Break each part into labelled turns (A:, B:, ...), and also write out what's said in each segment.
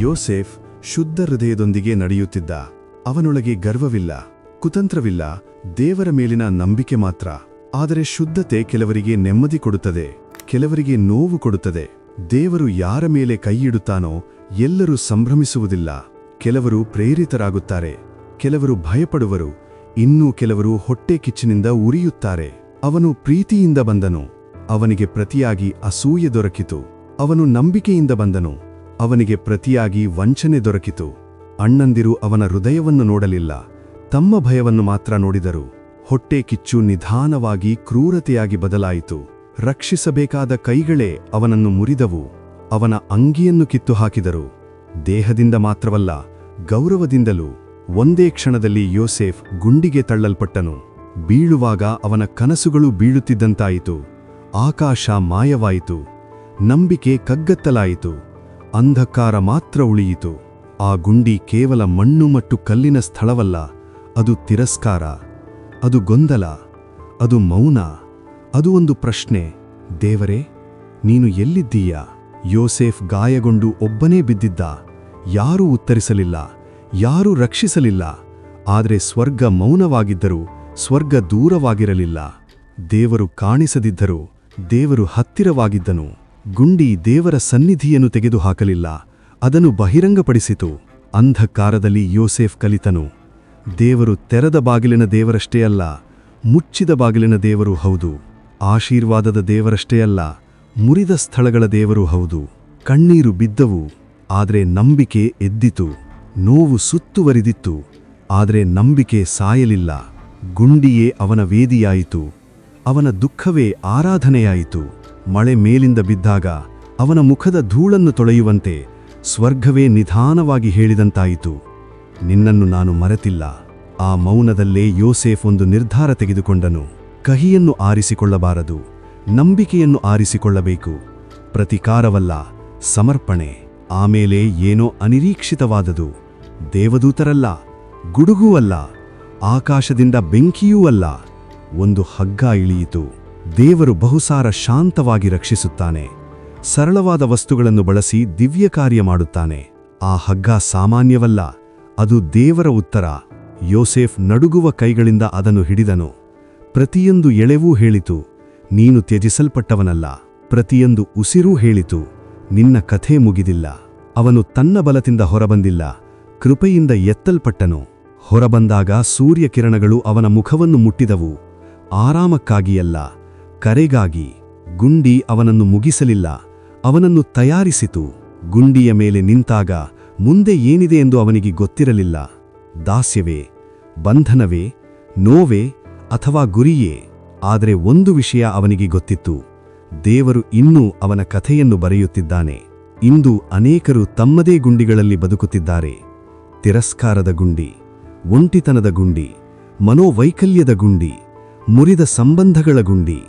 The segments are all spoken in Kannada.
A: ಯೋಸೇಫ್ ಶುದ್ಧ ಹೃದಯದೊಂದಿಗೆ ನಡೆಯುತ್ತಿದ್ದ. ಅವನೊಳಗೆ ಗರ್ವವಿಲ್ಲ, ಕುತಂತ್ರವಿಲ್ಲ, ದೇವರ ಮೇಲಿನ ನಂಬಿಕೆ ಮಾತ್ರ. ಆದರೆ ಶುದ್ಧತೆ ಕೆಲವರಿಗೆ ನೆಮ್ಮದಿ ಕೊಡುತ್ತದೆ, ಕೆಲವರಿಗೆ ನೋವು ಕೊಡುತ್ತದೆ. ದೇವರು ಯಾರ ಮೇಲೆ ಕೈಯಿಡುತ್ತಾನೋ ಎಲ್ಲರೂ ಸಂಭ್ರಮಿಸುವುದಿಲ್ಲ. ಕೆಲವರು ಪ್ರೇರಿತರಾಗುತ್ತಾರೆ, ಕೆಲವರು ಭಯಪಡುವರು. ಇನ್ನೂ ಕೆಲವರು ಹೊಟ್ಟೆ ಕಿಚ್ಚಿನಿಂದ ಉರಿಯುತ್ತಾರೆ. ಅವನು ಪ್ರೀತಿಯಿಂದ ಬಂದನು, ಅವನಿಗೆ ಪ್ರತಿಯಾಗಿ ಅಸೂಯೆ ದೊರಕಿತು. ಅವನು ನಂಬಿಕೆಯಿಂದ ಬಂದನು. ಅವನಿಗೆ ಪ್ರತಿಯಾಗಿ ವಂಚನೆ ದೊರಕಿತು. ಅಣ್ಣಂದಿರು ಅವನ ಹೃದಯವನ್ನು ನೋಡಲಿಲ್ಲ. ತಮ್ಮ ಭಯವನ್ನು ಮಾತ್ರ ನೋಡಿದರು. ಹೊಟ್ಟೆ ಕಿಚ್ಚು ನಿಧಾನವಾಗಿ ಕ್ರೂರತೆಯಾಗಿ ಬದಲಾಯಿತು. ರಕ್ಷಿಸಬೇಕಾದ ಕೈಗಳೇ ಅವನನ್ನು ಮುರಿದವು. ಅವನ ಅಂಗಿಯನ್ನು ಕಿತ್ತು ಹಾಕಿದರು ದೇಹದಿಂದ ಮಾತ್ರವಲ್ಲ, ಗೌರವದಿಂದಲೂ ಒಂದೇ ಕ್ಷಣದಲ್ಲಿ ಯೋಸೇಫ್ ಗುಂಡಿಗೆ ತಳ್ಳಲ್ಪಟ್ಟನು. ಬೀಳುವಾಗ ಅವನ ಕನಸುಗಳು ಬೀಳುತ್ತಿದ್ದಂತಾಯಿತು. ಆಕಾಶ ಮಾಯವಾಯಿತು. ನಂಬಿಕೆ ಕಗ್ಗತ್ತಲಾಯಿತು. ಅಂಧಕಾರ ಮಾತ್ರ ಉಳಿಯಿತು. ಆ ಗುಂಡಿ ಕೇವಲ ಮಣ್ಣು ಮತ್ತು ಕಲ್ಲಿನ ಸ್ಥಳವಲ್ಲ, ಅದು ತಿರಸ್ಕಾರ, ಅದು ಗೊಂದಲ, ಅದು ಮೌನ, ಅದು ಒಂದು ಪ್ರಶ್ನೆ. ದೇವರೇ, ನೀನು ಎಲ್ಲಿದ್ದೀಯಾ? ಯೋಸೇಫ್ ಗಾಯಗೊಂಡು ಒಬ್ಬನೇ ಬಿದ್ದಿದ್ದ. ಯಾರೂ ಉತ್ತರಿಸಲಿಲ್ಲ, ಯಾರೂ ರಕ್ಷಿಸಲಿಲ್ಲ. ಆದರೆ ಸ್ವರ್ಗ ಮೌನವಾಗಿದ್ದರೂ, ಸ್ವರ್ಗ ದೂರವಾಗಿರಲಿಲ್ಲ. ದೇವರು ಕಾಣಿಸದಿದ್ದರೂ, ದೇವರು ಹತ್ತಿರವಾಗಿದ್ದನು. ಗುಂಡಿ ದೇವರ ಸನ್ನಿಧಿಯನ್ನು ತೆಗೆದುಹಾಕಲಿಲ್ಲ. ಅದನ್ನು ಬಹಿರಂಗಪಡಿಸಿತು. ಅಂಧಕಾರದಲ್ಲಿ ಯೋಸೇಫ್ ಕಲಿತನು. ದೇವರು ತೆರೆದ ಬಾಗಿಲಿನ ದೇವರಷ್ಟೇ ಅಲ್ಲ, ಮುಚ್ಚಿದ ಬಾಗಿಲಿನ ದೇವರು ಹೌದು. ಆಶೀರ್ವಾದದ ದೇವರಷ್ಟೇ ಅಲ್ಲ, ಮುರಿದ ಸ್ಥಳಗಳ ದೇವರು ಹೌದು. ಕಣ್ಣೀರು ಬಿದ್ದವು, ಆದರೆ ನಂಬಿಕೆ ಎದ್ದಿತು. ನೋವು ಸುತ್ತುವರಿದಿತ್ತು, ಆದರೆ ನಂಬಿಕೆ ಸಾಯಲಿಲ್ಲ. ಗುಂಡಿಯೇ ಅವನ ವೇದಿಯಾಯಿತು. ಅವನ ದುಃಖವೇ ಆರಾಧನೆಯಾಯಿತು. ಮಳೆ ಮೇಲಿಂದ ಬಿದ್ದಾಗ ಅವನ ಮುಖದ ಧೂಳನ್ನು ತೊಳೆಯುವಂತೆ ಸ್ವರ್ಗವೇ ನಿಧಾನವಾಗಿ ಹೇಳಿದಂತಾಯಿತು. ನಿನ್ನನ್ನು ನಾನು ಮರೆತಿಲ್ಲ. ಆ ಮೌನದಲ್ಲೇ ಯೋಸೇಫ್ ಒಂದು ನಿರ್ಧಾರ ತೆಗೆದುಕೊಂಡನು. ಕಹಿಯನ್ನು ಆರಿಸಿಕೊಳ್ಳಬಾರದು. ನಂಬಿಕೆಯನ್ನು ಆರಿಸಿಕೊಳ್ಳಬೇಕು. ಪ್ರತಿಕಾರವಲ್ಲ, ಸಮರ್ಪಣೆ. ಆಮೇಲೆ ಏನೋ ಅನಿರೀಕ್ಷಿತವಾದದು. ದೇವದೂತರಲ್ಲ ಗುಡುಗೂ ಅಲ್ಲ ಆಕಾಶದಿಂದ ಬೆಂಕಿಯೂ ಅಲ್ಲ. ಒಂದು ಹಗ್ಗ ಇಳಿಯಿತು. ದೇವರು ಬಹುಸಾರ ಶಾಂತವಾಗಿ ರಕ್ಷಿಸುತ್ತಾನೆ. ಸರಳವಾದ ವಸ್ತುಗಳನ್ನು ಬಳಸಿ ದಿವ್ಯ ಕಾರ್ಯ ಮಾಡುತ್ತಾನೆ. ಆ ಹಗ್ಗ ಸಾಮಾನ್ಯವಲ್ಲ, ಅದು ದೇವರ ಉತ್ತರ. ಯೋಸೇಫ್ ನಡುಗುವ ಕೈಗಳಿಂದ ಅದನ್ನು ಹಿಡಿದನು. ಪ್ರತಿಯೊಂದು ಎಳೆವೂ ಹೇಳಿತು, ನೀನು ತ್ಯಜಿಸಲ್ಪಟ್ಟವನಲ್ಲ. ಪ್ರತಿಯೊಂದು ಉಸಿರೂ ಹೇಳಿತು, ನಿನ್ನ ಕಥೆ ಮುಗಿದಿಲ್ಲ. ಅವನು ತನ್ನ ಬಲದಿಂದ ಹೊರಬಂದಿಲ್ಲ, ಕೃಪೆಯಿಂದ ಎತ್ತಲ್ಪಟ್ಟನು. ಹೊರಬಂದಾಗ ಸೂರ್ಯಕಿರಣಗಳು ಅವನ ಮುಖವನ್ನು ಮುಟ್ಟಿದವು. ಆರಾಮಕ್ಕಾಗಿಯಲ್ಲ ಕರೆಗಾಗಿ ಗುಂಡಿ ಅವನನ್ನು ಮುಗಿಸಲಿಲ್ಲ, ಅವನನ್ನು ತಯಾರಿಸಿತು. ಗುಂಡಿಯ ಮೇಲೆ ನಿಂತಾಗ ಮುಂದೆ ಏನಿದೆ ಎಂದು ಅವನಿಗೆ ಗೊತ್ತಿರಲಿಲ್ಲ. ದಾಸ್ಯವೇ, ಬಂಧನವೇ, ನೋವೇ ಅಥವಾ ಗುರಿಯೇ? ಆದರೆ ಒಂದು ವಿಷಯ ಅವನಿಗೆ ಗೊತ್ತಿತ್ತು. ದೇವರು ಇನ್ನೂ ಅವನ ಕಥೆಯನ್ನು ಬರೆಯುತ್ತಿದ್ದಾನೆ. ಇಂದು ಅನೇಕರು ತಮ್ಮದೇ ಗುಂಡಿಗಳಲ್ಲಿ ಬದುಕುತ್ತಿದ್ದಾರೆ. ತಿರಸ್ಕಾರದ ಗುಂಡಿ, ಒಂಟಿತನದ ಗುಂಡಿ, ಮನೋವೈಕಲ್ಯದ ಗುಂಡಿ, ಮುರಿದ ಸಂಬಂಧಗಳ ಗುಂಡಿ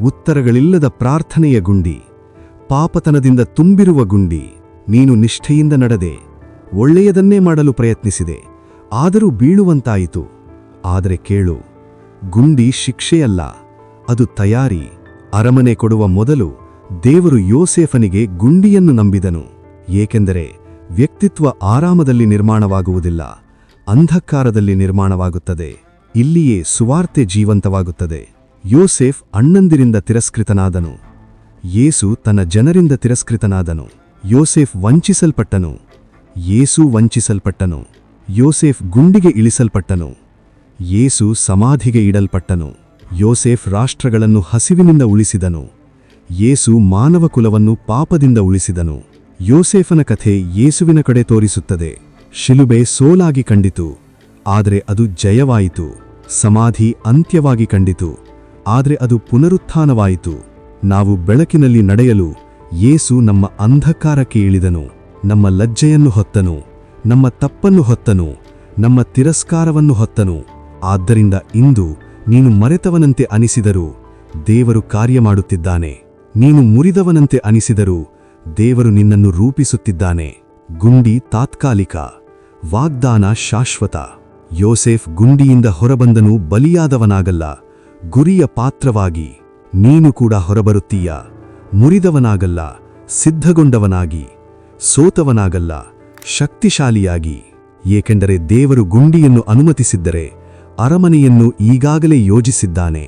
A: ಉತ್ತರಗಳಿಲ್ಲದ ಪ್ರಾರ್ಥನೆಯ ಗುಂಡಿ, ಪಾಪತನದಿಂದ ತುಂಬಿರುವ ಗುಂಡಿ, ನೀನು ನಿಷ್ಠೆಯಿಂದ ನಡೆದೆ, ಒಳ್ಳೆಯದನ್ನೇ ಮಾಡಲು ಪ್ರಯತ್ನಿಸಿದೆ, ಆದರೂ ಬೀಳುವಂತಾಯಿತು. ಆದರೆ ಕೇಳು, ಗುಂಡಿ ಶಿಕ್ಷೆಯಲ್ಲ, ಅದು ತಯಾರಿ, ಅರಮನೆ ಕೊಡುವ ಮೊದಲು ದೇವರು ಯೋಸೇಫನಿಗೆ ಗುಂಡಿಯನ್ನು ನಂಬಿದನು. ಏಕೆಂದರೆ ವ್ಯಕ್ತಿತ್ವ ಆರಾಮದಲ್ಲಿ ನಿರ್ಮಾಣವಾಗುವುದಿಲ್ಲ, ಅಂಧಕಾರದಲ್ಲಿ ನಿರ್ಮಾಣವಾಗುತ್ತದೆ, ಇಲ್ಲಿಯೇ ಸುವಾರ್ತೆ ಜೀವಂತವಾಗುತ್ತದೆ. ಯೋಸೇಫ್ ಅಣ್ಣಂದಿರಿಂದ ತಿರಸ್ಕೃತನಾದನು. ಯೇಸು ತನ್ನ ಜನರಿಂದ ತಿರಸ್ಕೃತನಾದನು. ಯೋಸೇಫ್ ವಂಚಿಸಲ್ಪಟ್ಟನು. ಯೇಸು ವಂಚಿಸಲ್ಪಟ್ಟನು. ಯೋಸೇಫ್ ಗುಂಡಿಗೆ ಇಳಿಸಲ್ಪಟ್ಟನು. ಯೇಸು ಸಮಾಧಿಗೆ ಇಡಲ್ಪಟ್ಟನು. ಯೋಸೇಫ್ ರಾಷ್ಟ್ರಗಳನ್ನು ಹಸಿವಿನಿಂದ ಉಳಿಸಿದನು. ಯೇಸು ಮಾನವ ಕುಲವನ್ನು ಪಾಪದಿಂದ ಉಳಿಸಿದನು. ಯೋಸೇಫನ ಕಥೆ ಯೇಸುವಿನ ಕಡೆ ತೋರಿಸುತ್ತದೆ. ಶಿಲುಬೆ ಸೋಲಾಗಿ ಕಂಡಿತು. ಆದರೆ ಅದು ಜಯವಾಯಿತು. ಸಮಾಧಿ ಅಂತ್ಯವಾಗಿ ಕಂಡಿತು. ಆದರೆ ಅದು ಪುನರುತ್ಥಾನವಾಯಿತು. ನಾವು ಬೆಳಕಿನಲ್ಲಿ ನಡೆಯಲು ಯೇಸು ನಮ್ಮ ಅಂಧಕಾರಕ್ಕೆ ಇಳಿದನು, ನಮ್ಮ ಲಜ್ಜೆಯನ್ನು ಹೊತ್ತನು, ನಮ್ಮ ತಪ್ಪನ್ನು ಹೊತ್ತನು, ನಮ್ಮ ತಿರಸ್ಕಾರವನ್ನು ಹೊತ್ತನು. ಆದ್ದರಿಂದ ಇಂದು ನೀನು ಮರೆತವನಂತೆ ಅನಿಸಿದರೂ ದೇವರು ಕಾರ್ಯ ಮಾಡುತ್ತಿದ್ದಾನೆ ನೀನು ಮುರಿದವನಂತೆ ಅನಿಸಿದರೂ ದೇವರು ನಿನ್ನನ್ನು ರೂಪಿಸುತ್ತಿದ್ದಾನೆ. ಗುಂಡಿ ತಾತ್ಕಾಲಿಕ, ವಾಗ್ದಾನ ಶಾಶ್ವತ. ಯೋಸೆಫ್ ಗುಂಡಿಯಿಂದ ಹೊರಬಂದನು, ಬಲಿಯಾದವನಾಗಲ್ಲ. ಗುರಿಯ ಪಾತ್ರವಾಗಿ ನೀನು ಕೂಡ ಹೊರಬರುತ್ತೀಯ. ಮುರಿದವನಾಗಲ್ಲ, ಸಿದ್ಧಗೊಂಡವನಾಗಿ, ಸೋತವನಾಗಲ್ಲ, ಶಕ್ತಿಶಾಲಿಯಾಗಿ. ಏಕೆಂದರೆ ದೇವರು ಗುಂಡಿಯನ್ನು ಅನುಮತಿಸಿದ್ದರೆ ಅರಮನೆಯನ್ನು ಈಗಾಗಲೇ ಯೋಜಿಸಿದ್ದಾನೆ.